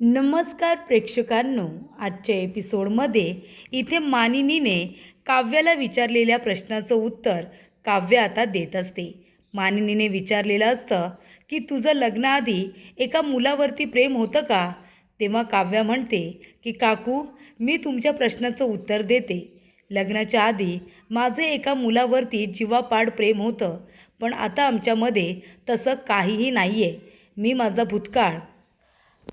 नमस्कार प्रेक्षकांनो आजच्या एपिसोडमध्ये इथे मानिनीने काव्याला विचारलेल्या प्रश्नाचं उत्तर काव्य आता देत असते. मानिनीने विचारलेलं असतं की तुझं लग्नाआधी एका मुलावरती प्रेम होतं का? तेव्हा काव्या म्हणते की काकू मी तुमच्या प्रश्नाचं उत्तर देते. लग्नाच्या आधी माझे एका मुलावरती जीवापाड प्रेम होतं पण आता आमच्यामध्ये तसं काहीही नाही आहे मी माझा भूतकाळ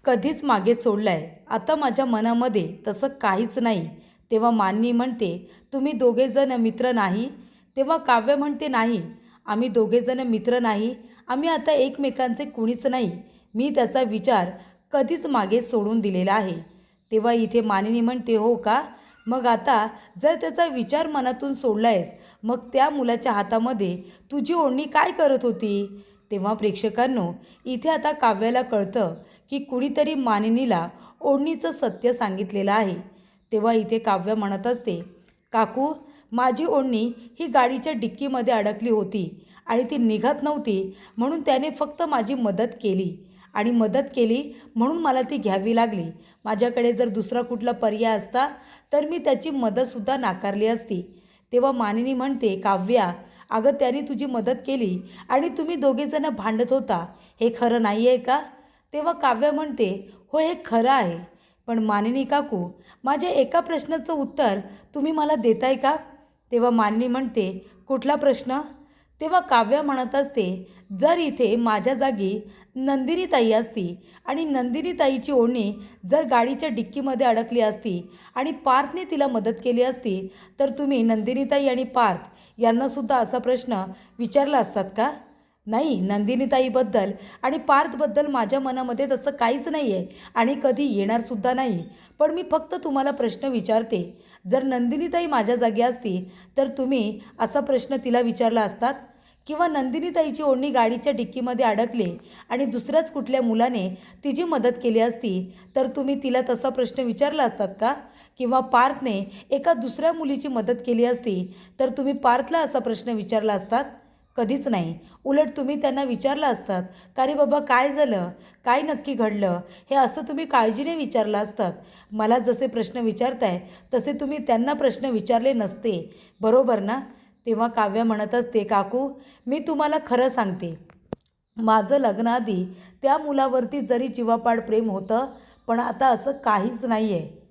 कधीच मागे सोडलाय. आता माझ्या मनामध्ये तसं काहीच नाही. तेव्हा माननी म्हणते तुम्ही दोघेजण मित्र नाही. तेव्हा काव्य म्हणते नाही आम्ही दोघेजण मित्र नाही. आम्ही आता एकमेकांचे कुणीच नाही. मी त्याचा विचार कधीच मागे सोडून दिलेला आहे. तेव्हा इथे मानिनी म्हणते हो का? मग आता जर त्याचा विचार मनातून सोडलायस मग त्या मुलाच्या हातामध्ये तुझी ओढणी काय करत होती? तेव्हा प्रेक्षकांनो इथे आता काव्याला कळतं की कुणीतरी मानिनीला ओढणीचं सत्य सांगितलेलं आहे. तेव्हा इथे काव्य म्हणत असते काकू माझी ओढणी ही गाडीच्या डिक्कीमध्ये अडकली होती आणि ती निघत नव्हती म्हणून त्याने फक्त माझी मदत केली. आणि मदत केली म्हणून मला ती घ्यावी लागली. माझ्याकडे जर दुसरा कुठला पर्याय असता तर मी त्याची मदतसुद्धा नाकारली असती. तेव्हा मानिनी म्हणते काव्या अगं त्याने तुझी मदत केली आणि तुम्ही दोघेजणं भांडत होता. हे खरं नाही आहे का? तेव्हा काव्य म्हणते हो हे खरं आहे. पण मानिनी काकू माझ्या एका प्रश्नाचं उत्तर तुम्ही मला देताय का? तेव्हा मानिनी म्हणते कुठला प्रश्न? तेव्हा काव्य म्हणत असते जर इथे माझ्या जागी नंदिनी ताई असती आणि नंदिनी ताईची ओढणी जर गाडीच्या डिक्कीमध्ये अडकली असती आणि पार्थने तिला मदत केली असती तर तुम्ही नंदिनीताई आणि पार्थ यांनासुद्धा असा प्रश्न विचारला असतात का? नाही नंदिनीताईबद्दल आणि पार्थबद्दल माझ्या मनामध्ये तसं काहीच नाही आहे आणि कधी येणारसुद्धा नाही. पण मी फक्त तुम्हाला प्रश्न विचारते. जर नंदिनीताई माझ्या जागी असती तर तुम्ही असा प्रश्न तिला विचारला असतात? किंवा नंदिनीताईची ओढणी गाडीच्या डिक्कीमध्ये अडकले आणि दुसऱ्याच कुठल्या मुलाने तिची मदत केली असती तर तुम्ही तिला तसा प्रश्न विचारला असतात का? किंवा पार्थने एका दुसऱ्या मुलीची मदत केली असती तर तुम्ही पार्थला असा प्रश्न विचारला असतात? कधीच नाही. उलट तुम्ही त्यांना विचारलं असतात का रे बाबा काय झालं? काय नक्की घडलं? हे असं तुम्ही काळजीने विचारलं असतात. मला जसे प्रश्न विचारताय तसे तुम्ही त्यांना प्रश्न विचारले नसते. बरोबर ना? तेव्हा काव्य म्हणत असते काकू मी तुम्हाला खरं सांगते. माझं लग्नाआधी त्या मुलावरती जरी जीवापाड प्रेम होतं पण आता असं काहीच नाही आहे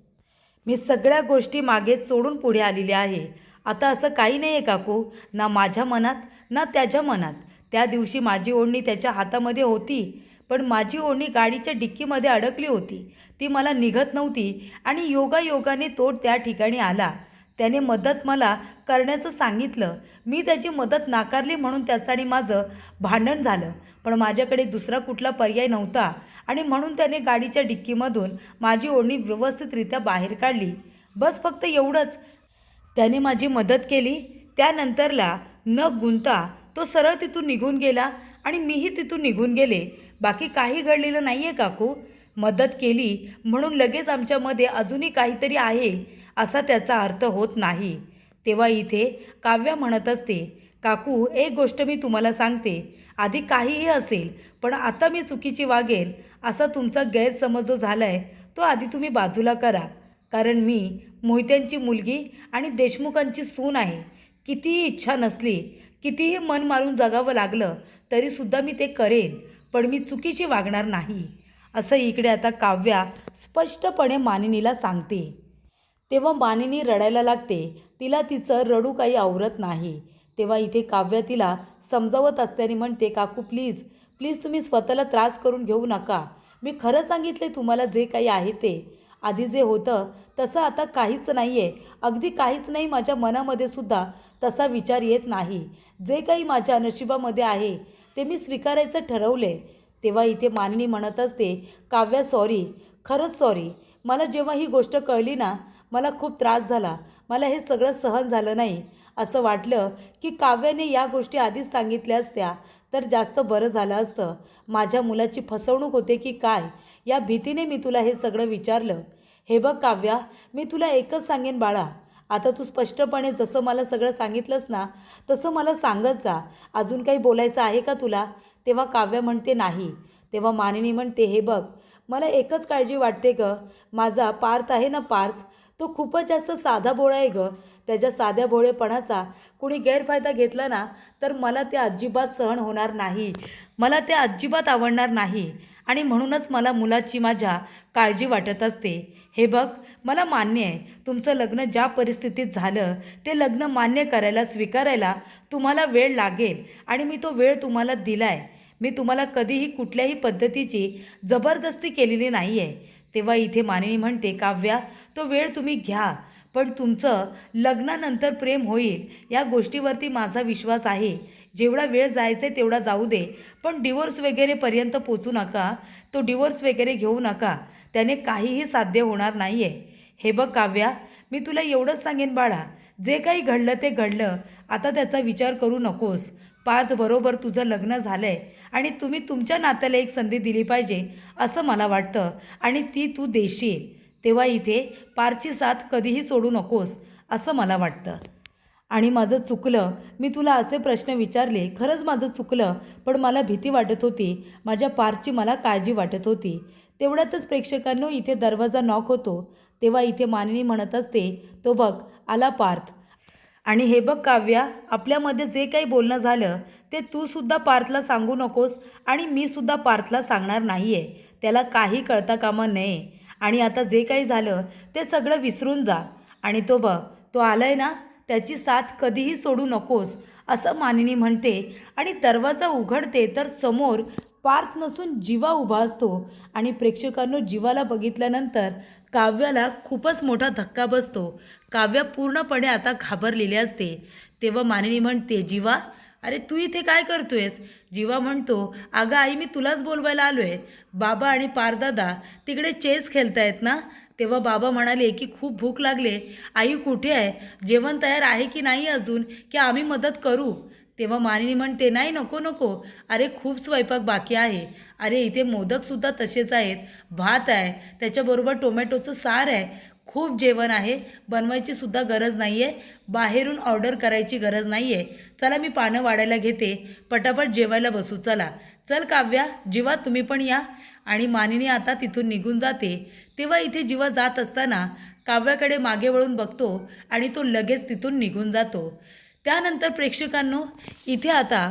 मी सगळ्या गोष्टी मागे सोडून पुढे आलेली आहे. आता असं काही नाही आहे काकू ना माझ्या मनात ना त्याच्या मनात. त्या दिवशी माझी ओढणी त्याच्या हातामध्ये होती पण माझी ओढणी गाडीच्या डिक्कीमध्ये अडकली होती. ती मला निघत नव्हती आणि योगायोगाने तो त्या ठिकाणी आला. त्याने मदत मला करण्याचं सांगितलं. मी त्याची मदत नाकारली म्हणून त्याचं आणि माझं भांडण झालं. पण माझ्याकडे दुसरा कुठला पर्याय नव्हता आणि म्हणून त्याने गाडीच्या डिक्कीमधून माझी ओढणी व्यवस्थितरित्या बाहेर काढली. बस फक्त एवढंच. त्याने माझी मदत केली. त्यानंतरला न गुंता तो सरळ तिथून निघून गेला आणि मीही तिथून निघून गेले. बाकी काही घडलेलं नाही आहे काकू. मदत केली म्हणून लगेच आमच्यामध्ये अजूनही काहीतरी आहे. असा त्याचा अर्थ होत नाही. तेव्हा इथे काव्य म्हणत असते काकू एक गोष्ट मी तुम्हाला सांगते. आधी काहीही असेल पण आता मी चुकीची वागेल असा तुमचा गैरसमज जो झाला आहे तो आधी तुम्ही बाजूला करा. कारण मी मोहित्यांची मुलगी आणि देशमुखांची सून आहे. कितीही इच्छा नसली कितीही मन मारून जगावं लागलं तरीसुद्धा मी ते करेन पण मी चुकीची वागणार नाही. असं इकडे आता काव्या स्पष्टपणे मानिनीला सांगते. तेव्हा मानिनी रडायला लागते. तिला तिचं रडू काही आवरत नाही. तेव्हा इथे काव्य तिला समजावत असल्याने म्हणते काकू प्लीज प्लीज तुम्ही स्वतःला त्रास करून घेऊ नका. मी खरं सांगितले तुम्हाला जे काही आहे ते. आधी जे होतं तसं आता काहीच नाही आहे अगदी काहीच नाही माझ्या मनामध्ये सुद्धा तसा विचार येत नाही. जे काही माझ्या नशिबामध्ये आहे ते मी स्वीकारायचं ठरवले तेव्हा इथे मानिनी म्हणत असते काव्या सॉरी खरंच सॉरी. मला जेव्हा ही गोष्ट कळली ना मला खूप त्रास झाला. मला हे सगळं सहन झालं नाही. असं वाटलं की काव्याने या गोष्टी आधीच सांगितल्या असत्या तर जास्त बरं झालं असतं. माझ्या मुलाची फसवणूक होते की काय? या भीतीने मी तुला हे सगळं विचारलं. हे बघ काव्या मी तुला एकच सांगेन बाळा. आता तू स्पष्टपणे जसं मला सगळं सांगितलंस ना तसं मला सांगत जा. अजून काही बोलायचं आहे का तुला? तेव्हा काव्य म्हणते नाही. तेव्हा मानिनी म्हणते हे बघ मला एकच काळजी वाटते ग. माझा पार्थ आहे ना पार्थ. तो खूपच जास्त साधा भोळा आहे ग. त्याच्या साध्या भोळेपणाचा कुणी गैरफायदा घेतला ना तर मला ते अजिबात सहन होणार नाही. मला ते अजिबात आवडणार नाही. आणि म्हणूनच मला मुलाची माझ्या काळजी वाटत असते. हे बघ मला मान्य आहे तुमचं लग्न ज्या परिस्थितीत झालं ते लग्न मान्य करायला स्वीकारायला तुम्हाला वेळ लागेल आणि मी तो वेळ तुम्हाला दिला आहे मी तुम्हाला कधीही कुठल्याही पद्धतीची जबरदस्ती केलेली नाही आहे तेव्हा इथे मानिनी म्हणते काव्या तो वेळ तुम्ही घ्या पण तुमचं लग्नानंतर प्रेम होईल या गोष्टीवरती माझा विश्वास आहे. जेवढा वेळ जायचा आहे तेवढा जाऊ दे पण डिवोर्स वगैरेपर्यंत पोचू नका तो डिवोर्स वगैरे घेऊ नका त्याने काहीही साध्य होणार नाही आहे हे बघ काव्या मी तुला एवढंच सांगेन बाळा जे काही घडलं ते घडलं आता त्याचा विचार करू नकोस. पार्थ बरोबर तुझं लग्न झालं आहे आणि तुम्ही तुमच्या नात्याला एक संधी दिली पाहिजे असं मला वाटतं. आणि ती तू देशील. तेव्हा इथे पारची साथ कधीही सोडू नकोस असं मला वाटतं. आणि माझं चुकलं. मी तुला असे प्रश्न विचारले. खरंच माझं चुकलं पण मला भीती वाटत होती. माझ्या पारची मला काळजी वाटत होती. तेवढ्यातच प्रेक्षकांनो इथे दरवाजा नॉक होतो. तेव्हा इथे माननी म्हणत असते तो बघ आला पार्थ. आणि हे बघ काव्या आपल्यामध्ये जे काही बोलणं झालं ते तूसुद्धा पार्थला सांगू नकोस आणि मी सुद्धा पार्थला सांगणार नाही आहे त्याला काही कळता कामा नये. आणि आता जे काही झालं ते सगळं विसरून जा. आणि तो बघ तो आलाय ना त्याची साथ कधीही सोडू नकोस असं मानिनी म्हणते. आणि दरवाजा उघडते तर समोर पार्थ नसून जीवा उभा असतो. आणि प्रेक्षकांनो जीवाला बघितल्यानंतर काव्याला खूपच मोठा धक्का बसतो. काव्या पूर्णपणे आता घाबरलेली असते. तेव्हा मानिनी म्हणते जीवा अरे तू इथे काय करतोयस? जीवा म्हणतो अगं आई मी तुलाच बोलवायला आलो आहे बाबा आणि पारदादा तिकडे चेस खेळतायत ना? तेव्हा बाबा म्हणाले की खूप भूक लागले. आई कुठे आहे? जेवण तयार आहे की नाही अजून? की आम्ही मदत करू? तेव्हा मानिनी म्हणते नाही नको नको. अरे खूप स्वयंपाक बाकी आहे. अरे इथे मोदकसुद्धा तसेच आहेत. भात आहे. त्याच्याबरोबर टोमॅटोचं सार आहे. खूप जेवण आहे. बनवायची सुद्धा गरज नाही आहे बाहेरून ऑर्डर करायची गरज नाही आहे चला मी पानं वाढायला घेते. पटापट जेवायला बसू. चला. चल काव्या. जीवा तुम्ही पण या. आणि मानिनी आता तिथून निघून जाते. तेव्हा इथे जीवा जात असताना काव्याकडे मागे वळून बघतो आणि तो लगेच तिथून निघून जातो. त्यानंतर प्रेक्षकांनो इथे आता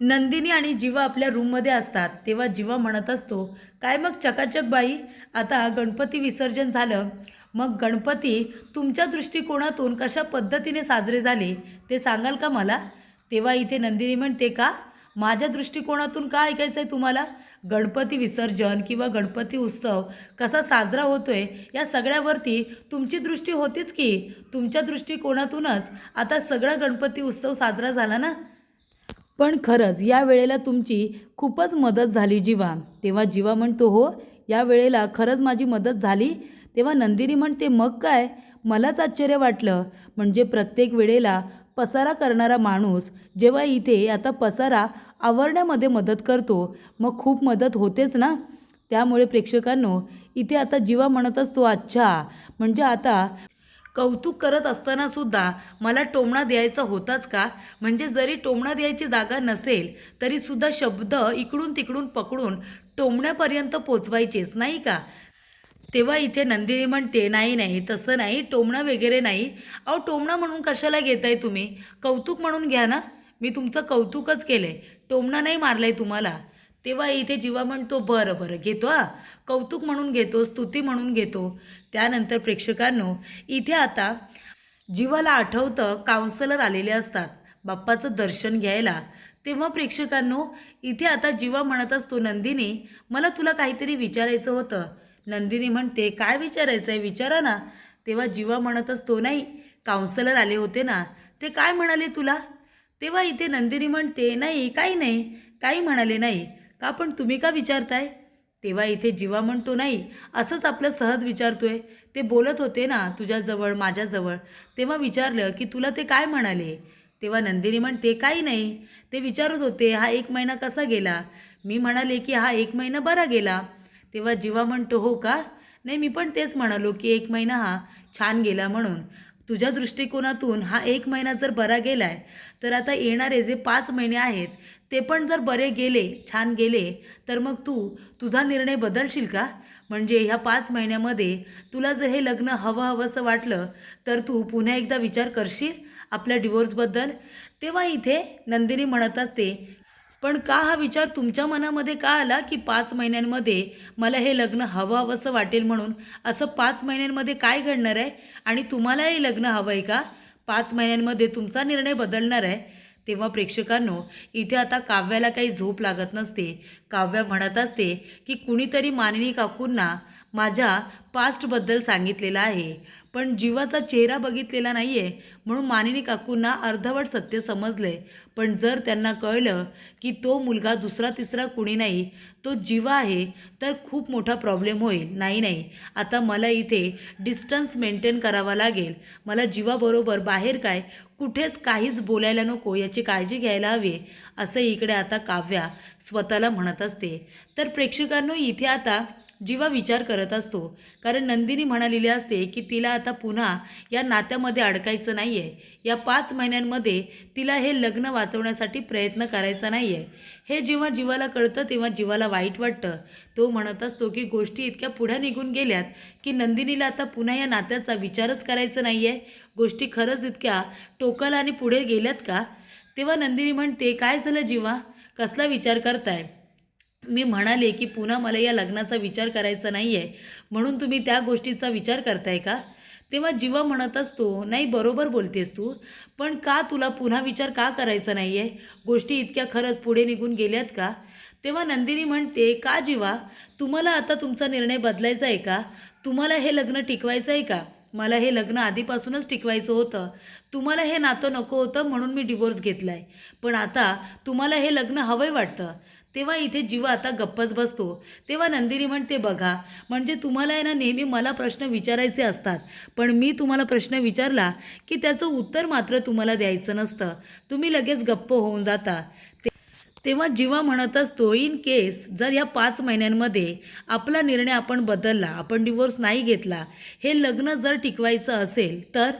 नंदिनी आणि जीवा आपल्या रूममध्ये असतात. तेव्हा जीवा म्हणत असतो काय मग चकाचक बाई? आता गणपती विसर्जन झालं. मग गणपती तुमच्या दृष्टिकोनातून कशा पद्धतीने साजरे झाले? ते सांगाल का मला? तेव्हा इथे नंदिनी म्हणते का? माझ्या दृष्टिकोनातून का ऐकायचं आहे तुम्हाला? गणपती विसर्जन किंवा गणपती उत्सव कसा साजरा होतोय या सगळ्यावरती तुमची दृष्टी होतीच की? तुमच्या दृष्टिकोनातूनच आता सगळा गणपती उत्सव साजरा झाला ना? पण खरंच या वेळेला तुमची खूपच मदत झाली जीवा. तेव्हा जीवा म्हणतो हो या वेळेला खरंच माझी मदत झाली. तेव्हा नंदिनी म्हणते मग काय? मलाच आश्चर्य वाटलं. म्हणजे प्रत्येक वेळेला पसारा करणारा माणूस जेव्हा इथे आता पसारा आवरण्यामध्ये मदत करतो. मग खूप मदत होतेच ना? त्यामुळे प्रेक्षकांनो इथे आता जीवा म्हणत असतो अच्छा. म्हणजे आता कौतुक करत असताना सुद्धा मला टोमणा द्यायचा होताच का? म्हणजे जरी टोमणा द्यायची जागा नसेल तरी सुद्धा शब्द इकडून तिकडून पकडून टोमण्यापर्यंत पोचवायचेच नाही का? तेव्हा इथे नंदिनी म्हणते नाही नाही तसं नाही टोमणा वगैरे नाही. अहो टोमणा म्हणून कशाला घेताय तुम्ही? कौतुक म्हणून घ्या ना. मी तुमचं कौतुकच केलं आहे टोमणं नाही मारलं आहे तुम्हाला? तेव्हा इथे जीवा म्हणतो बरं बरं घेतो हा. कौतुक म्हणून घेतो स्तुती म्हणून घेतो. त्यानंतर प्रेक्षकांनो इथे आता जीवाला आठवतं काउन्सलर आलेले असतात बाप्पाचं दर्शन घ्यायला. तेव्हा प्रेक्षकांनो इथे आता जीवा म्हणत असतो नंदिनी मला तुला काहीतरी विचारायचं होतं. नंदिनी म्हणते काय विचारायचं आहे विचारा ना. तेव्हा जीवा म्हणत असतो नाही काउन्सलर आले होते ना. ते काय म्हणाले तुला? तेव्हा इथे नंदिनी म्हणते नाही काही नाही काही म्हणाले नाही. का पण तुम्ही का विचारताय? तेव्हा इथे जीवा म्हणतो नाही असंच आपलं सहज विचारतोय. ते बोलत होते ना तुझ्याजवळ माझ्याजवळ तेव्हा विचारलं की तुला ते काय म्हणाले? तेव्हा नंदिनी म्हणते काही नाही. ते विचारत होते हा एक महिना कसा गेला? मी म्हणाले की हा एक महिना बरा गेला. तेव्हा जीवा म्हणतो हो का? नाही मी पण तेच म्हणालो की एक महिना हा छान गेला म्हणून. तुझ्या दृष्टिकोनातून हा एक महिना जर बरा गेला आहे तर आता येणारे जे पाच महिने आहेत ते पण जर बरे गेले छान गेले तर मग तू तुझा निर्णय बदलशील का? म्हणजे ह्या पाच महिन्यामध्ये तुला जर हे लग्न हवं हवंसं वाटलं तर तू पुन्हा एकदा विचार करशील आपल्या डिवोर्सबद्दल तेव्हा इथे नंदिनी म्हणत असते पण का हा विचार तुमच्या मनामध्ये का आला की पाच महिन्यांमध्ये मला हे लग्न हवं हवंसं वाटेल म्हणून? असं पाच महिन्यांमध्ये काय घडणार आहे? आणि तुम्हाला हे लग्न हवं आहे का? पाच महिन्यांमध्ये तुमचा निर्णय बदलणार आहे. तेव्हा प्रेक्षकांनो इथे आता काव्याला काही झोप लागत नसते. काव्या म्हणत असते की कुणीतरी मानवी काकूंना माझ्या पास्टबद्दल सांगितलेलं आहे. पण जीवाचा चेहरा बघितलेला नाही आहे म्हणून मानिनी काकूंना अर्धवट सत्य समजले. पण जर त्यांना कळलं की तो मुलगा दुसरा तिसरा कुणी नाही तो जीवा आहे तर खूप मोठा प्रॉब्लेम होईल. नाही नाही. आता मला इथे डिस्टन्स मेंटेन करावा लागेल. मला जीवाबरोबर बाहेर काय कुठेच काहीच बोलायला नको याची काळजी घ्यायला हवी असं इकडे आता काव्या स्वतःला म्हणत असते. तर प्रेक्षकांनो इथे आता जीवा विचार करत असतो. कारण नंदिनी म्हणालेली असते की तिला आता पुन्हा या नात्यामध्ये अडकायचं नाही आहे या पाच महिन्यांमध्ये तिला हे लग्न वाचवण्यासाठी प्रयत्न करायचा नाही आहे हे जेव्हा जीवाला कळतं तेव्हा जीवाला वाईट वाटतं. तो म्हणत असतो की गोष्टी इतक्या पुढे निघून गेल्यात की नंदिनीला आता पुन्हा या नात्याचा विचारच करायचा नाही आहे गोष्टी खरंच इतक्या टोकाला आणि पुढे गेल्यात का? तेव्हा नंदिनी म्हणते काय झालं जीवा? कसला विचार करताय? मी म्हणाले की पुन्हा मला या लग्नाचा विचार करायचा नाही आहे म्हणून तुम्ही त्या गोष्टीचा विचार करताय का? तेव्हा जीवा म्हणत असतो नाही बरोबर बोलतेस तू. पण का तुला पुन्हा विचार का करायचा नाही आहे गोष्टी इतक्या खरंच पुढे निघून गेल्यात का? तेव्हा नंदिनी म्हणते का जीवा? तुम्हाला आता तुमचा निर्णय बदलायचा आहे का? तुम्हाला हे लग्न टिकवायचं आहे का? मला हे लग्न आधीपासूनच टिकवायचं होतं. तुम्हाला हे नातं नको होतं म्हणून मी डिवोर्स घेतला आहे पण आता तुम्हाला हे लग्न हवंय वाटतं. तेव्हा इथे जीव आता गप्पच बसतो. तेव्हा नंदिनी म्हणते बघा म्हणजे तुम्हाला आहे ना नेहमी मला प्रश्न विचारायचे असतात. पण मी तुम्हाला प्रश्न विचारला की त्याचं उत्तर मात्र तुम्हाला द्यायचं नसतं. तुम्ही लगेच गप्प होऊन जाता. ते तेव्हा जीवा म्हणत असतो इन केस जर या पाच महिन्यांमध्ये आपला निर्णय आपण बदलला आपण डिवोर्स नाही घेतला हे लग्न जर टिकवायचं असेल तर?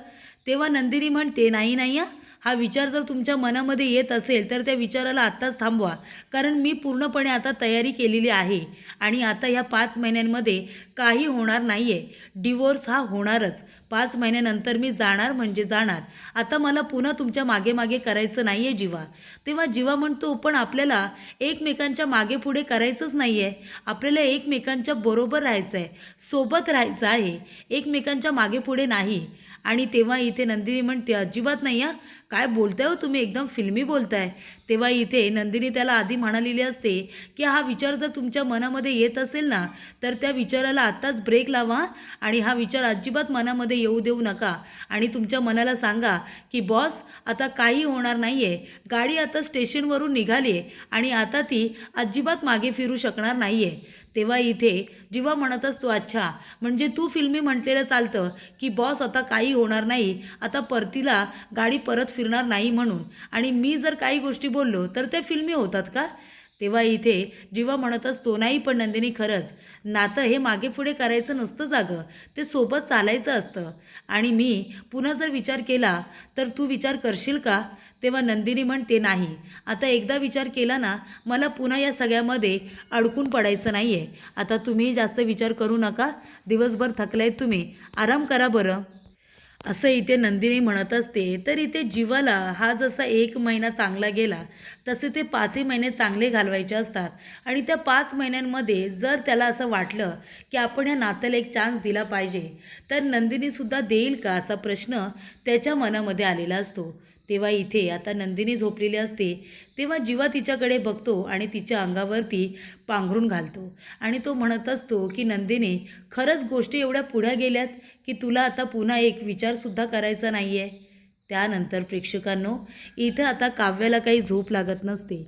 तेव्हा नंदिनी म्हणते नाही नाही या हा विचार जर तुमच्या मनामध्ये येत असेल तर त्या विचाराला आत्ताच थांबवा. कारण मी पूर्णपणे आता तयारी केलेली आहे आणि आता ह्या पाच महिन्यांमध्ये काही होणार नाही आहे डिवोर्स हा होणारच. पाच महिन्यानंतर मी जाणार म्हणजे जाणार. आता मला पुन्हा तुमच्या मागे मागे करायचं नाही आहे जीवा. तेव्हा जीवा म्हणतो पण आपल्याला एकमेकांच्या मागे पुढे करायचंच नाही आहे आपल्याला एकमेकांच्या बरोबर राहायचं आहे सोबत राहायचं आहे. एकमेकांच्या मागे पुढे नाही. आणि तेव्हा इथे नंदिनी म्हणते अजिबात नाही हा. काय बोलताय हो तुम्ही? एकदम फिल्मी बोलताय. तेव्हा इथे नंदिनी त्याला आधी म्हणालेली असते की हा विचार जर तुमच्या मनामध्ये येत असेल ना तर त्या विचाराला आत्ताच ब्रेक लावा आणि हा विचार अजिबात मनामध्ये येऊ देऊ नका. आणि तुमच्या मनाला सांगा की बॉस आता काही होणार नाही आहे गाडी आता स्टेशनवरून निघाली आहे आणि आता ती अजिबात मागे फिरू शकणार नाही आहे तेव्हा इथे जेव्हा म्हणत असतो अच्छा म्हणजे तू फिल्मी म्हटलेलं चालतं की बॉस आता काही होणार नाही. आता परतीला गाडी परत फिर फिरणार नाही म्हणून. आणि मी जर काही गोष्टी बोललो तर ते फिल्मी होतात का? तेव्हा इथे जेव्हा म्हणत असतो नाही पण नंदिनी खरंच. नातं हे मागे पुढे करायचं नसतं जागं. ते सोबत चालायचं असतं. आणि मी पुन्हा जर विचार केला तर तू विचार करशील का? तेव्हा नंदिनी म्हणते नाही. आता एकदा विचार केला ना मला पुन्हा या सगळ्यामध्ये अडकून पडायचं नाही आहे आता तुम्ही जास्त विचार करू नका. दिवसभर थकलाय तुम्ही. आराम करा बरं. असं इथे नंदिनी म्हणत असते तर इथे जीवाला हा जसा एक महिना चांगला गेला तसे ते पाचही महिने चांगले घालवायचे असतात. आणि त्या पाच महिन्यांमध्ये जर त्याला असं वाटलं की आपण या नात्याला एक चान्स दिला पाहिजे तर नंदिनीसुद्धा देईल का असा प्रश्न त्याच्या मनामध्ये आलेला असतो. तेव्हा इथे आता नंदिनी झोपलेली असते तेव्हा जीवा तिच्याकडे बघतो आणि तिच्या अंगावरती पांघरून घालतो. आणि तो म्हणत असतो की नंदिनी खरंच गोष्टी एवढ्या पुढ्या गेल्यात? की तुला आता पुन्हा एक विचारसुद्धा करायचा नाही आहे त्यानंतर प्रेक्षकांनो इथे आता काव्याला काही झोप लागत नसते.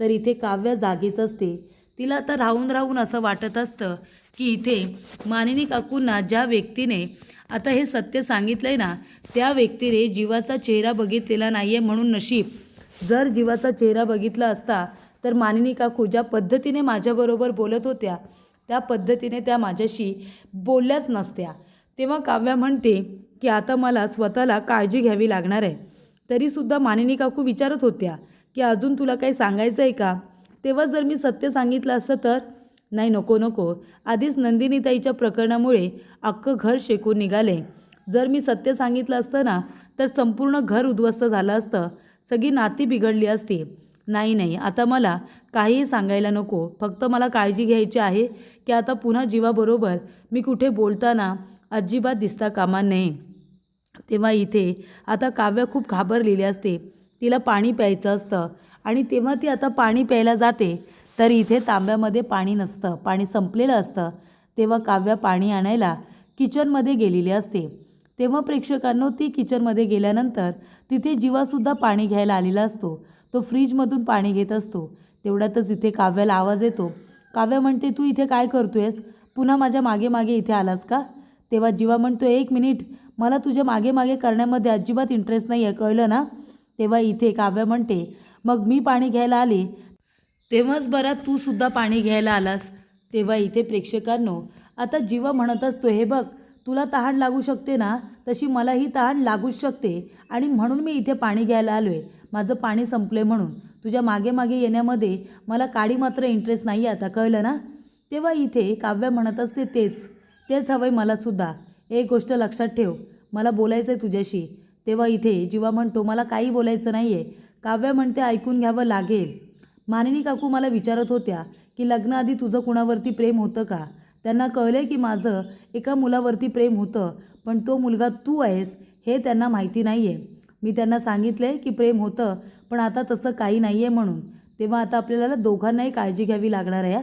तर इथे काव्य जागीच असते. तिला आता राहून राहून असं वाटत असतं की इथे मानिनी काकूंना ज्या व्यक्तीने आता हे सत्य सांगितलं आहे ना त्या व्यक्तीने जीवाचा चेहरा बघितलेला नाही आहे म्हणून नशीब. जर जीवाचा चेहरा बघितला असता तर मानिनी काकू ज्या पद्धतीने माझ्याबरोबर बोलत होत्या त्या पद्धतीने त्या माझ्याशी बोलल्याच नसत्या. तेव्हा काव्या म्हणते की आता मला स्वतःला काळजी घ्यावी लागणार आहे. तरीसुद्धा मानिनी काकू विचारत होत्या की अजून तुला काही सांगायचं आहे का? तेव्हा जर मी सत्य सांगितलं असतं तर? नाही नको नको. आधीच नंदिनीताईच्या प्रकरणामुळे अख्खं घर शेकून निघाले. जर मी सत्य सांगितलं असतं ना तर संपूर्ण घर उद्ध्वस्त झालं असतं. सगळी नाती बिघडली असती. नाही नाही आता मला काहीही सांगायला नको. फक्त मला काळजी घ्यायची आहे की आता पुन्हा जीवाबरोबर मी कुठे बोलताना अजिबात दिसता कामा नये. तेव्हा इथे आता काव्य खूप घाबरलेली असते. तिला पाणी प्यायचं असतं आणि तेव्हा ती आता पाणी प्यायला जाते तर इथे तांब्यामध्ये पाणी नसतं. पाणी संपलेलं असतं. तेव्हा काव्य पाणी आणायला किचनमध्ये गेलेली असते. तेव्हा प्रेक्षकांनो ती किचनमध्ये गेल्यानंतर तिथे जीवासुद्धा पाणी घ्यायला आलेला असतो. तो फ्रीजमधून पाणी घेत असतो. तेवढ्यातच इथे काव्याला आवाज येतो. काव्य म्हणते तू इथे काय करतोयस? पुन्हा माझ्या मागे मागे इथे आलास का? तेव्हा जीवा म्हणतो एक मिनिट मला तुझ्या मागे मागे करण्यामध्ये अजिबात इंटरेस्ट नाही आहे कळलं ना? तेव्हा इथे काव्य म्हणते मग मी पाणी घ्यायला आले. तेव्हाच बरा तू सुद्धा पाणी घ्यायला आलास. तेव्हा इथे प्रेक्षकांनो आता जीवा म्हणत असतो हे बघ तुला तहान लागू शकते ना? तशी मलाही तहान लागूच शकते. आणि म्हणून मी इथे पाणी घ्यायला आलो आहे माझं पाणी संपले म्हणून. तुझ्या मागे मागे येण्यामध्ये मला काडी मात्र इंटरेस्ट नाही आहे आता कळलं ना? तेव्हा इथे काव्य म्हणत असते तेच तेच हवं आहे मलासुद्धा एक गोष्ट लक्षात ठेव मला बोलायचं आहे तुझ्याशी. तेव्हा इथे जीवा म्हणतो मला काही बोलायचं नाही आहे काव्य म्हणते ऐकून घ्यावं लागेल. मानिनी काकू मला विचारत होत्या की लग्नाआधी तुझं कुणावरती प्रेम होतं का? त्यांना कळलं की माझं एका मुलावरती प्रेम होतं पण तो मुलगा तू आहेस हे त्यांना माहिती नाही आहे मी त्यांना सांगितलं आहे की प्रेम होतं पण आता तसं काही नाही आहे म्हणून. तेव्हा आता आपल्याला दोघांनाही काळजी घ्यावी लागणार आहे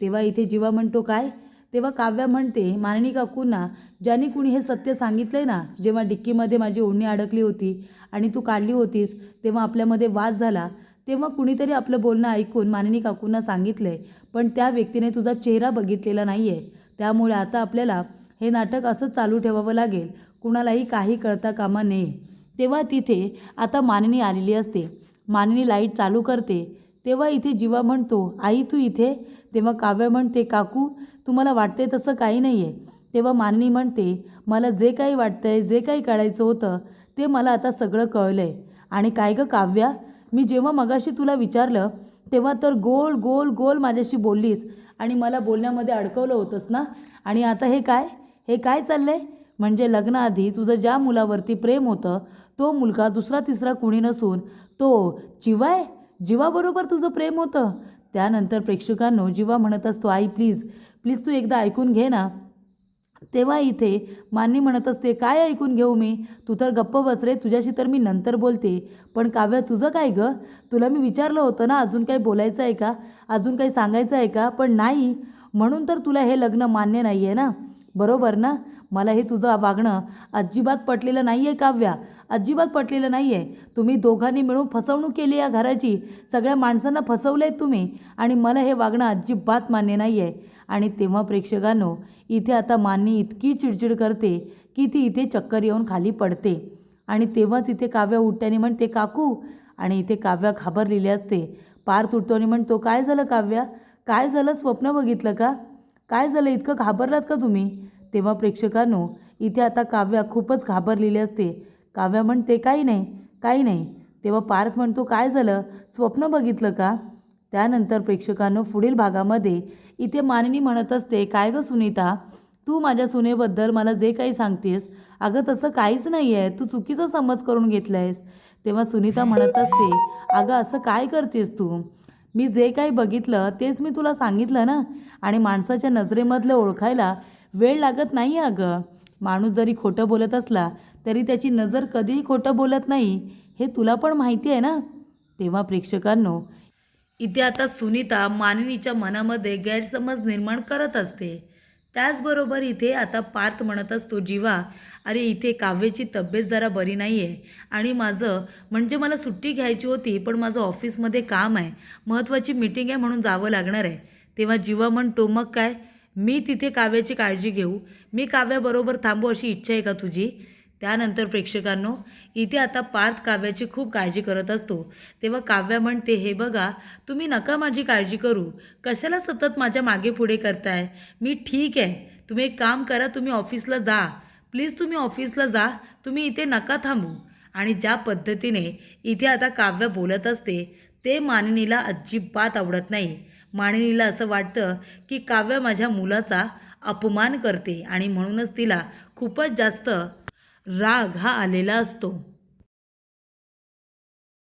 तेव्हा इथे जीवा म्हणतो काय? तेव्हा काव्या म्हणते माननी काकूंना ज्यांनी कुणी हे सत्य सांगितलं आहे ना जेव्हा डिक्कीमध्ये माझी ओढणी अडकली होती आणि तू काढली होतीस तेव्हा आपल्यामध्ये वाद झाला तेव्हा कुणीतरी आपलं बोलणं ऐकून माननी काकूंना सांगितलं आहे पण त्या व्यक्तीने तुझा चेहरा बघितलेला नाही आहे त्यामुळे आता आपल्याला हे नाटक असंच चालू ठेवावं लागेल कुणालाही काही कळता कामा नये. तेव्हा तिथे आता माननी आलेली असते. माननी लाइट चालू करते. तेव्हा इथे जीवा म्हणतो आई तू इथे? तेव्हा काव्य म्हणते काकू तुम्हाला वाटते तसं काही नाही आहे तेव्हा माननी म्हणते मला जे काही वाटतं आहे जे काही काढायचं होतं ते मला आता सगळं कळलं आहे आणि काय गं काव्या मी जेव्हा मगाशी तुला विचारलं तेव्हा तर गोल गोल गोल माझ्याशी बोललीस आणि मला बोलण्यामध्ये अडकवलं होतंस ना? आणि आता हे काय? हे काय चाललं आहे म्हणजे लग्नाआधी तुझं ज्या मुलावरती प्रेम होतं तो मुलगा दुसरा तिसरा कुणी नसून तो जिवाय? जिवाबरोबर तुझं प्रेम होतं? त्यानंतर प्रेक्षकांनो जिवा म्हणत असतो आई प्लीज प्लीज तू एकदा ऐकून घे ना. तेव्हा इथे मान्य म्हणत असते काय ऐकून घेऊ मी? तू तर गप्प बसरे तुझ्याशी तर मी नंतर बोलते. पण काव्य तुझं काय गं? तुला मी विचारलं होतं ना अजून काही बोलायचं आहे का? अजून काही सांगायचं आहे का? पण नाही. म्हणून तर तुला हे लग्न मान्य नाही आहे ना. बरोबर ना? मला हे तुझं वागणं अजिबात पटलेलं नाही आहे काव्या. अजिबात पटलेलं नाही आहे तुम्ही दोघांनी मिळून फसवणूक केली या घराची. सगळ्या माणसांना फसवलं आहे तुम्ही. आणि मला हे वागणं अजिबात मान्य नाही आहे आणि तेव्हा प्रेक्षकांनो इथे आता माननी इतकी चिडचिड करते की ती इथे चक्कर येऊन खाली पडते. आणि तेव्हाच इथे काव्य उठ्याने म्हणते काकू आणि इथे काव्या घाबरलेली असते. पार तुटतो आणि म्हणतो काय झालं काव्या? काय झालं? स्वप्न बघितलं का? काय झालं? इतकं घाबरलात का तुम्ही? तेव्हा प्रेक्षकांनो इथे आता काव्या खूपच घाबरलेली असते. काव्या म्हणते काही नाही काही नाही. तेव्हा पार्थ म्हणतो काय झालं? स्वप्न बघितलं का? त्यानंतर प्रेक्षकांनो पुढील भागामध्ये इथे मानिनी म्हणत असते काय गं सुनीता? तू माझ्या सुनेबद्दल मला जे काही सांगतेस अगं तसं काहीच नाही आहे तू चुकीचा समज करून घेतला आहेस तेव्हा सुनीता म्हणत असते अगं असं काय करतेस तू? मी जे काही बघितलं तेच मी तुला सांगितलं ना? आणि माणसाच्या नजरेमधलं ओळखायला वेळ लागत नाही अगं. माणूस जरी खोटं बोलत असला तरी त्याची नजर कधीही खोटं बोलत नाही. हे तुला पण माहिती आहे ना? तेव्हा प्रेक्षकांनो इथे आता सुनीता मानिनीच्या मनामध्ये गैरसमज निर्माण करत असते. त्याचबरोबर इथे आता पार्थ म्हणत असतो जीवा अरे इथे काव्याची तब्येत जरा बरी नाही आहे आणि माझं म्हणजे मला सुट्टी घ्यायची होती पण माझं ऑफिसमध्ये काम आहे. महत्त्वाची मीटिंग आहे म्हणून जावं लागणार आहे. तेव्हा जीवा म्हणतो मग काय? मी तिथे काव्याची काळजी घेऊ. मी काव्याबरोबर थांबू अशी इच्छा आहे का तुझी? त्यानंतर प्रेक्षकांनो इथे आता पार्थ काव्याची खूप काळजी करत असतो. तेव्हा काव्या म्हणते हे बघा तुम्ही नका माझी काळजी करू. कशाला सतत माझ्या मागे पुढे करताय? मी ठीक आहे. तुम्ही एक काम करा तुम्ही ऑफिसला जा. प्लीज तुम्ही ऑफिसला जा. तुम्ही इथे नका थांबू. आणि ज्या पद्धतीने इथे आता काव्य बोलत असते ते मानिनीला अजिबात आवडत नाही. मानिनीला असं वाटतं की काव्य माझ्या मुलाचा अपमान करते आणि म्हणूनच तिला खूपच जास्त राग हा आलेला असतो.